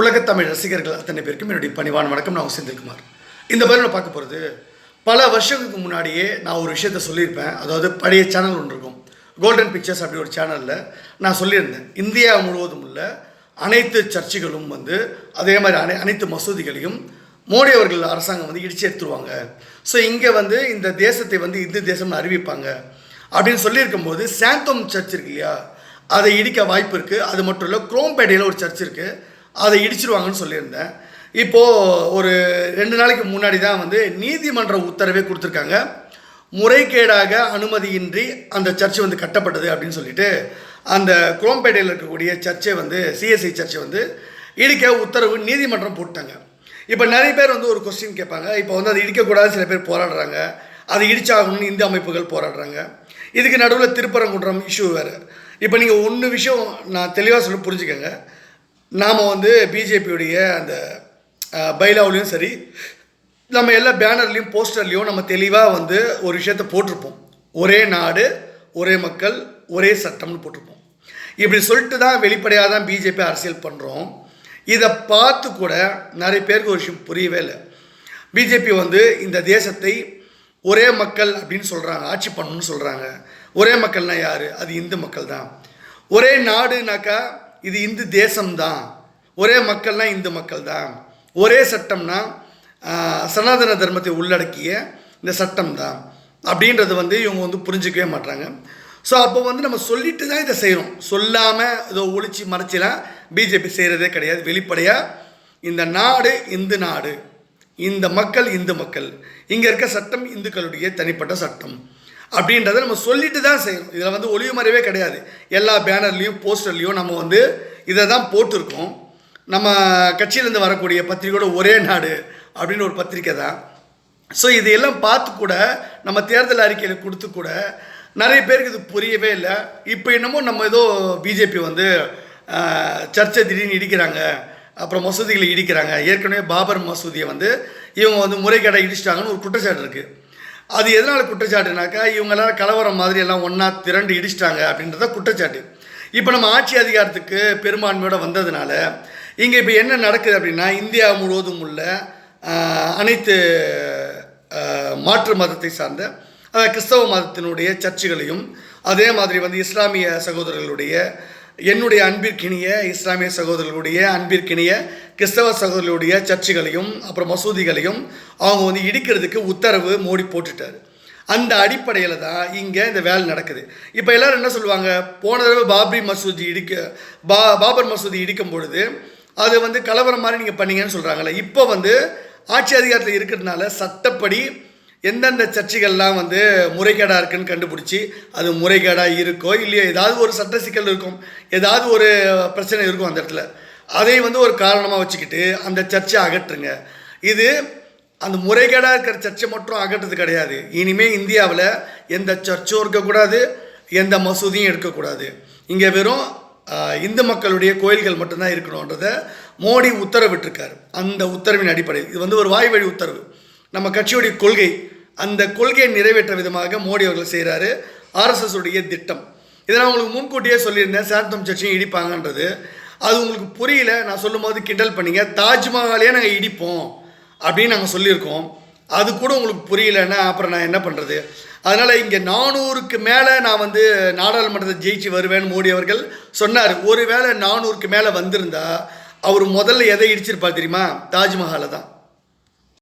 உலகத்தமிழ் ரசிகர்கள் அத்தனை பேருக்கும் என்னுடைய பணிவான வணக்கம். நான் செந்தில்குமார் இந்த மாதிரி நான் பார்க்க போகிறது பல வருஷங்களுக்கு முன்னாடியே நான் ஒரு விஷயத்த சொல்லியிருப்பேன். அதாவது பழைய சேனல் ஒன்று இருக்கும். கோல்டன் பிக்சர்ஸ் அப்படி ஒரு சேனலில் நான் சொல்லியிருந்தேன். இந்தியா முழுவதும் உள்ள அனைத்து சர்ச்சுகளும் வந்து அதே மாதிரி அனை அனைத்து மசூதிகளையும் மோடி அவர்கள் அரசாங்கம் வந்து இடிச்சு எடுத்துருவாங்க. ஸோ இங்கே வந்து இந்த தேசத்தை வந்து இந்து தேசம்னு அறிவிப்பாங்க. அப்படின்னு சொல்லியிருக்கும்போது சாந்தோம் சர்ச் இருக்கு இல்லையா? அதை இடிக்க வாய்ப்பு இருக்குது அது மட்டும் இல்லை குரோம்பேட்டையில் ஒரு சர்ச் இருக்குது அதை இடிச்சிருவாங்கன்னு சொல்லியிருந்தேன். இப்போது ஒரு ரெண்டு நாளைக்கு முன்னாடி தான் வந்து நீதிமன்ற உத்தரவே கொடுத்துருக்காங்க. முறைகேடாக அனுமதியின்றி அந்த சர்ச் வந்து கட்டப்பட்டது அப்படின்னு சொல்லிட்டு அந்த குரோம்பேட்டையில் இருக்கக்கூடிய சர்ச்சை வந்து சிஎஸ்ஐ சர்ச்சை வந்து இடிக்க உத்தரவு நீதிமன்றம் போட்டாங்க. இப்போ நிறைய பேர் வந்து ஒரு கொஸ்டின் கேட்பாங்க. இப்போ வந்து அதை இடிக்கக்கூடாது சில பேர் போராடுறாங்க. அது இடிச்சாகணும்னு இந்து அமைப்புகள் போராடுறாங்க. இதுக்கு நடுவில் திருப்பரங்குன்றம் இஷ்யூ வேறு. இப்போ நீங்கள் ஒன்று விஷயம் நான் தெளிவாக சொல்லி புரிஞ்சுக்கங்க. நாம் வந்து பிஜேபியுடைய அந்த பைலாவிலையும் சரி நம்ம எல்லா பேனர்லேயும் போஸ்டர்லேயும் நம்ம தெளிவாக வந்து ஒரு விஷயத்த போட்டிருப்போம். ஒரே நாடு ஒரே மக்கள் ஒரே சட்டம்னு போட்டிருப்போம். இப்படி சொல்லிட்டு தான் வெளிப்படையாக தான் பிஜேபி அரசியல் பண்ணுறோம் இதை பார்த்து கூட நிறைய பேருக்கு ஒரு விஷயம் புரியவே இல்லை. பிஜேபி வந்து இந்த தேசத்தை ஒரே மக்கள் அப்படின்னு சொல்கிறாங்க ஆட்சி பண்ணணும்னு சொல்கிறாங்க ஒரே மக்கள்னால் யார்? அது இந்து மக்கள் தான் ஒரே நாடுனாக்கா இது இந்து தேசம்தான். ஒரே மக்கள்னா இந்து மக்கள் தான் ஒரே சட்டம்னா சனாதன தர்மத்தை உள்ளடக்கிய இந்த சட்டம் தான் அப்படின்றது வந்து இவங்க வந்து புரிஞ்சிக்கவே மாட்டாங்க ஸோ அப்போ வந்து நம்ம சொல்லிட்டு தான் இதை செய்கிறோம் சொல்லாமல் ஏதோ ஒழிச்சு மறைச்சிலாம் பிஜேபி செய்கிறதே கிடையாது. வெளிப்படையாக இந்த நாடு இந்து நாடு. இந்த மக்கள் இந்து மக்கள். இங்கே இருக்க சட்டம் இந்துக்களுடைய தனிப்பட்ட சட்டம். அப்படின்றத நம்ம சொல்லிட்டு தான் செய்யணும். இதில் வந்து ஒளிவு மறைவே கிடையாது. எல்லா பேனர்லேயும் போஸ்டர்லேயும் நம்ம வந்து இதை தான் போட்டிருக்கோம். நம்ம கட்சியிலேருந்து வரக்கூடிய பத்திரிகையோட ஒரே நாடு அப்படின்னு ஒரு பத்திரிக்கை தான். ஸோ இதையெல்லாம் பார்த்து கூட நம்ம தேர்தல் அறிக்கையில் கொடுத்து கூட நிறைய பேருக்கு இது புரியவே இல்லை. இப்போ என்னமோ நம்ம ஏதோ பிஜேபி வந்து சர்ச்சை திடீர்னு இடிக்கிறாங்க. அப்புறம் மசூதிகளை இடிக்கிறாங்க. ஏற்கனவே பாபர் மசூதியை வந்து இவங்க வந்து முறைகேடாக இடிச்சிட்டாங்கன்னு ஒரு குற்றச்சாட்டு இருக்குது அது எதனால் குற்றச்சாட்டுனாக்கா இவங்கெல்லாம் கலவரம் மாதிரி எல்லாம் ஒன்றா திரண்டு இடிச்சிட்டாங்க அப்படின்றத குற்றச்சாட்டு. இப்போ நம்ம ஆட்சி அதிகாரத்துக்கு பெரும்பான்மையோட வந்ததுனால இங்கே இப்போ என்ன நடக்குது அப்படின்னா இந்தியா முழுவதும் உள்ள அனைத்து மாற்று மதத்தை சார்ந்த கிறிஸ்தவ மதத்தினுடைய சர்ச்சுகளையும் அதே மாதிரி வந்து இஸ்லாமிய சகோதரர்களுடைய என்னுடைய அன்பிற்கினிய இஸ்லாமிய சகோதரர்களுடைய அன்பிற்கினிய கிறிஸ்தவ சகோதரர்களுடைய சர்ச்சுகளையும் அப்புறம் மசூதிகளையும் அவங்க வந்து இடிக்கிறதுக்கு உத்தரவு மோடி போட்டுட்டார். அந்த அடிப்படையில் தான் இங்கே இந்த வேலை நடக்குது. இப்போ எல்லோரும் என்ன சொல்லுவாங்க? போன தடவை பாபரி மசூதி இடிக்க பா பாபர் மசூதி இடிக்கும் பொழுது அது வந்து கலவரம் மாதிரி நீங்கள் பண்ணீங்கன்னு சொல்கிறாங்கல்ல இப்போ வந்து ஆட்சி அதிகாரத்தில் இருக்கிறதுனால சட்டப்படி எந்தெந்த சர்ச்சைகள்லாம் வந்து முறைகேடாக இருக்குன்னு கண்டுபிடிச்சி அது முறைகேடாக இருக்கோ இல்லையோ ஏதாவது ஒரு சட்ட சிக்கல் இருக்கும். ஏதாவது ஒரு பிரச்சனை இருக்கும் அந்த இடத்துல. அதை வந்து ஒரு காரணமாக வச்சுக்கிட்டு அந்த சர்ச்சை அகற்றுங்க. இது அந்த முறைகேடாக இருக்கிற சர்ச்சை மட்டும் அகற்றுறது கிடையாது. இனிமேல் இந்தியாவில் எந்த சர்ச்சும் இருக்கக்கூடாது எந்த மசூதியும் எடுக்கக்கூடாது. இங்கே வெறும் இந்து மக்களுடைய கோயில்கள் மட்டும்தான் இருக்கணுன்றத மோடி உத்தரவிட்டிருக்காரு. அந்த உத்தரவின் அடிப்படையில். இது வந்து ஒரு வாய் வழி உத்தரவு. நம்ம கட்சியுடைய கொள்கை அந்த கொள்கையை நிறைவேற்ற விதமாக மோடி அவர்கள் செய்கிறாரு ஆர்எஸ்எஸ் உடைய திட்டம். இதை நான் உங்களுக்கு முன்கூட்டியே சொல்லியிருந்தேன். சாந்தம் சர்ச்சையும் இடிப்பாங்கன்றது. அது உங்களுக்கு புரியல நான் சொல்லும்போது கிண்டல் பண்ணிங்க தாஜ்மஹாலையே நாங்கள் இடிப்போம் அப்படின்னு நாங்கள் சொல்லியிருக்கோம். அது கூட உங்களுக்கு புரியலன்னா அப்புறம் நான் என்ன பண்ணுறது அதனால் இங்கே நானூறுக்கு மேலே நான் வந்து நாடாளுமன்றத்தை ஜெயிச்சு வருவேன் மோடி அவர்கள் சொன்னார். ஒருவேளை நானூறுக்கு மேலே வந்திருந்தா அவர் முதல்ல எதை இடிச்சிருப்பார் தெரியுமா? தாஜ்மஹாலை தான்.